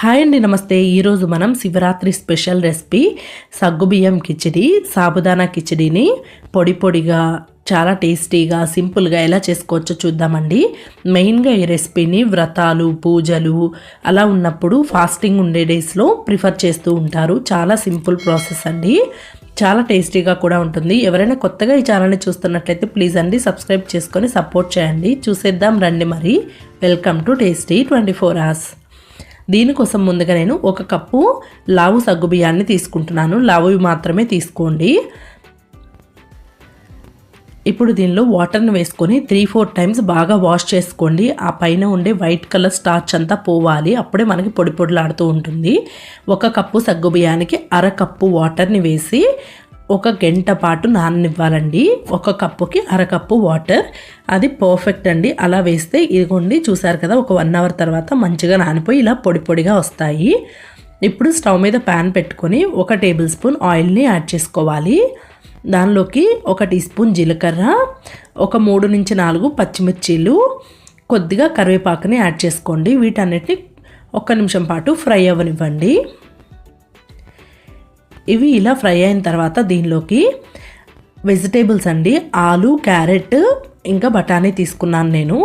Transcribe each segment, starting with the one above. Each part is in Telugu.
హాయ్ అండి నమస్తే. ఈరోజు మనం శివరాత్రి స్పెషల్ రెసిపీ సగ్గుబియ్యం కిచిడి సాబుదానా కిచిడిని పొడి పొడిగా చాలా టేస్టీగా సింపుల్గా ఎలా చేసుకోవచ్చో చూద్దామండి. మెయిన్గా ఈ రెసిపీని వ్రతాలు పూజలు అలా ఉన్నప్పుడు ఫాస్టింగ్ ఉండే డేస్లో ప్రిఫర్ చేస్తూ ఉంటారు. చాలా సింపుల్ ప్రాసెస్ అండి. చాలా టేస్టీగా కూడా ఉంటుంది. ఎవరైనా కొత్తగా ఈ ఛానల్ని చూస్తున్నట్లయితే ప్లీజ్ అండి సబ్స్క్రైబ్ చేసుకొని సపోర్ట్ చేయండి. చూసేద్దాం రండి మరి. Welcome to tasty twenty four hours. దీనికోసం ముందుగా నేను ఒక కప్పు లావు సగ్గుబియ్యాన్ని తీసుకుంటున్నాను. లావువి మాత్రమే తీసుకోండి. ఇప్పుడు దీనిలో వాటర్ని వేసుకొని త్రీ ఫోర్ టైమ్స్ బాగా వాష్ చేసుకోండి. ఆ పైన ఉండే వైట్ కలర్ స్టార్చ్ అంతా పోవాలి. అప్పుడే మనకి పొడి పొడిలాడుతూ ఉంటుంది. ఒక కప్పు సగ్గుబియ్యానికి అర కప్పు వాటర్ని వేసి ఒక గంట పాటు నాననివ్వాలండి. ఒక కప్పుకి అరకప్పు వాటర్. అది పర్ఫెక్ట్ అండి. అలా వేస్తే ఇదిగోండి చూసారు కదా ఒక వన్ అవర్ తర్వాత మంచిగా నానిపోయి ఇలా పొడి పొడిగా వస్తాయి. ఇప్పుడు స్టవ్ మీద ప్యాన్ పెట్టుకొని ఒక టేబుల్ స్పూన్ ఆయిల్ని యాడ్ చేసుకోవాలి. దానిలోకి ఒక టీ స్పూన్ జీలకర్ర ఒక మూడు నుంచి నాలుగు పచ్చిమిర్చీలు కొద్దిగా కరివేపాకుని యాడ్ చేసుకోండి. వీటన్నిటిని ఒక్క నిమిషం పాటు ఫ్రై అవ్వనివ్వండి. ఇవి ఇలా ఫ్రై అయిన తర్వాత దీనిలోకి వెజిటేబుల్స్ అండి ఆలు క్యారెట్ ఇంకా బఠానీ తీసుకున్నాను నేను.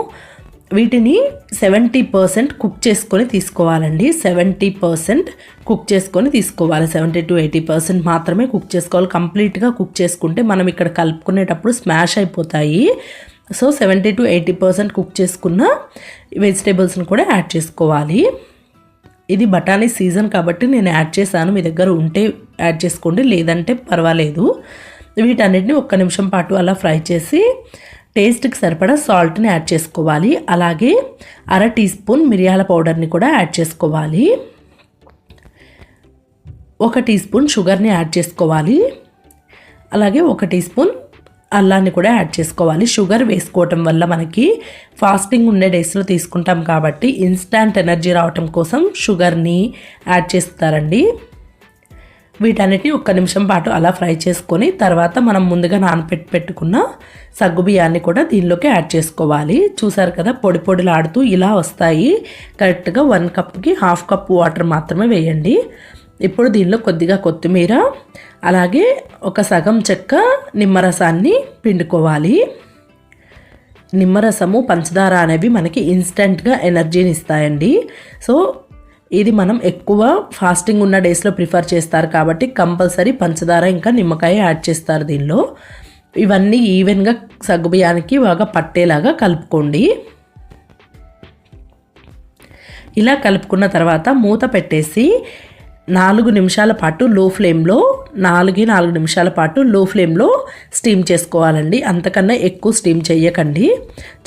వీటిని సెవెంటీ పర్సెంట్ కుక్ చేసుకొని తీసుకోవాలండి. సెవెంటీ పర్సెంట్ కుక్ చేసుకొని తీసుకోవాలి. సెవెంటీ టు ఎయిటీ పర్సెంట్ మాత్రమే కుక్ చేసుకోవాలి. కంప్లీట్గా కుక్ చేసుకుంటే మనం ఇక్కడ కలుపుకునేటప్పుడు స్మాష్ అయిపోతాయి. So seventy to eighty percent cook చేసుకున్న వెజిటేబుల్స్ని కూడా యాడ్ చేసుకోవాలి. ఇది బఠానీ సీజన్ కాబట్టి నేను యాడ్ చేశాను. మీ దగ్గర ఉంటే యాడ్ చేసుకోండి లేదంటే పర్వాలేదు. వీటన్నిటిని ఒక్క నిమిషం పాటు అలా ఫ్రై చేసి టేస్ట్కి సరిపడా సాల్ట్ని యాడ్ చేసుకోవాలి. అలాగే అర టీ స్పూన్ మిరియాల పౌడర్ని కూడా యాడ్ చేసుకోవాలి. ఒక టీ స్పూన్ షుగర్ని యాడ్ చేసుకోవాలి. అలాగే ఒక టీ స్పూన్ అల్లాన్ని కూడా యాడ్ చేసుకోవాలి. షుగర్ వేసుకోవటం వల్ల మనకి ఫాస్టింగ్ ఉండే డేస్లో తీసుకుంటాం కాబట్టి ఇన్స్టాంట్ ఎనర్జీ రావటం కోసం షుగర్ని యాడ్ చేస్తారండి. వీటన్నిటిని ఒక్క నిమిషం పాటు అలా ఫ్రై చేసుకొని తర్వాత మనం ముందుగా నానపెట్టి పెట్టుకున్న సగ్గు బియ్యాన్ని కూడా దీనిలోకి యాడ్ చేసుకోవాలి. చూసారు కదా పొడి పొడిలాడుతూ ఇలా వస్తాయి. కరెక్ట్గా వన్ కప్కి హాఫ్ కప్ వాటర్ మాత్రమే వేయండి. ఇప్పుడు దీనిలో కొద్దిగా కొత్తిమీర అలాగే ఒక సగం చెక్క నిమ్మరసాన్ని పిండుకోవాలి. నిమ్మరసము పంచదార అనేవి మనకి ఇన్స్టెంట్గా ఎనర్జీని ఇస్తాయండి సో ఇది మనం ఎక్కువ ఫాస్టింగ్ ఉన్న డేస్లో ప్రిఫర్ చేస్తారు కాబట్టి కంపల్సరీ పంచదార ఇంకా నిమ్మకాయ యాడ్ చేస్తారు దీనిలో. ఇవన్నీ ఈవెన్గా సగ్గుబియ్యానికి బాగా పట్టేలాగా కలుపుకోండి. ఇలా కలుపుకున్న తర్వాత మూత పెట్టేసి నాలుగు నిమిషాల పాటు లో ఫ్లేమ్లో నాలుగు నాలుగు నిమిషాల పాటు లో ఫ్లేమ్లో స్టీమ్ చేసుకోవాలండి. అంతకన్నా ఎక్కువ స్టీమ్ చేయకండి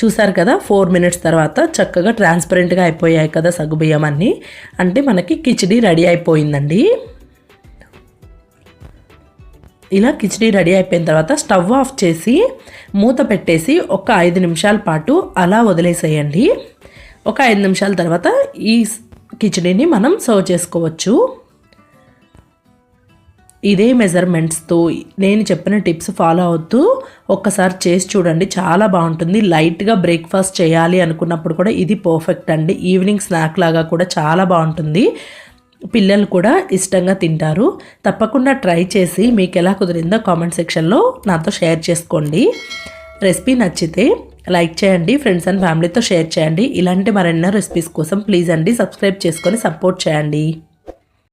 చూసారు కదా ఫోర్ మినిట్స్ తర్వాత చక్కగా ట్రాన్స్పరెంట్గా అయిపోయాయి కదా సగ్గుబియ్యం అన్నీ. అంటే మనకి కిచిడి రెడీ అయిపోయిందండి. ఇలా కిచిడి రెడీ అయిపోయిన తర్వాత స్టవ్ ఆఫ్ చేసి మూత పెట్టేసి ఒక ఐదు నిమిషాల పాటు అలా వదిలేసేయండి. ఒక ఐదు నిమిషాల తర్వాత ఈ కిచిడిని మనం సర్వ్ చేసుకోవచ్చు. ఇదే మెజర్మెంట్స్తో నేను చెప్పిన టిప్స్ ఫాలో అవుతూ ఒక్కసారి చేసి చూడండి. చాలా బాగుంటుంది. లైట్గా బ్రేక్ఫాస్ట్ చేయాలి అనుకున్నప్పుడు కూడా ఇది పర్ఫెక్ట్ అండి. ఈవినింగ్ స్నాక్ లాగా కూడా చాలా బాగుంటుంది. పిల్లలు కూడా ఇష్టంగా తింటారు. తప్పకుండా ట్రై చేసి మీకు ఎలా కుదిరిందో కామెంట్ సెక్షన్లో నాతో షేర్ చేసుకోండి. రెసిపీ నచ్చితే లైక్ చేయండి. ఫ్రెండ్స్ అండ్ ఫ్యామిలీతో షేర్ చేయండి. ఇలాంటి మరెన్నో రెసిపీస్ కోసం ప్లీజ్ అండి. సబ్స్క్రైబ్ చేసుకొని సపోర్ట్ చేయండి.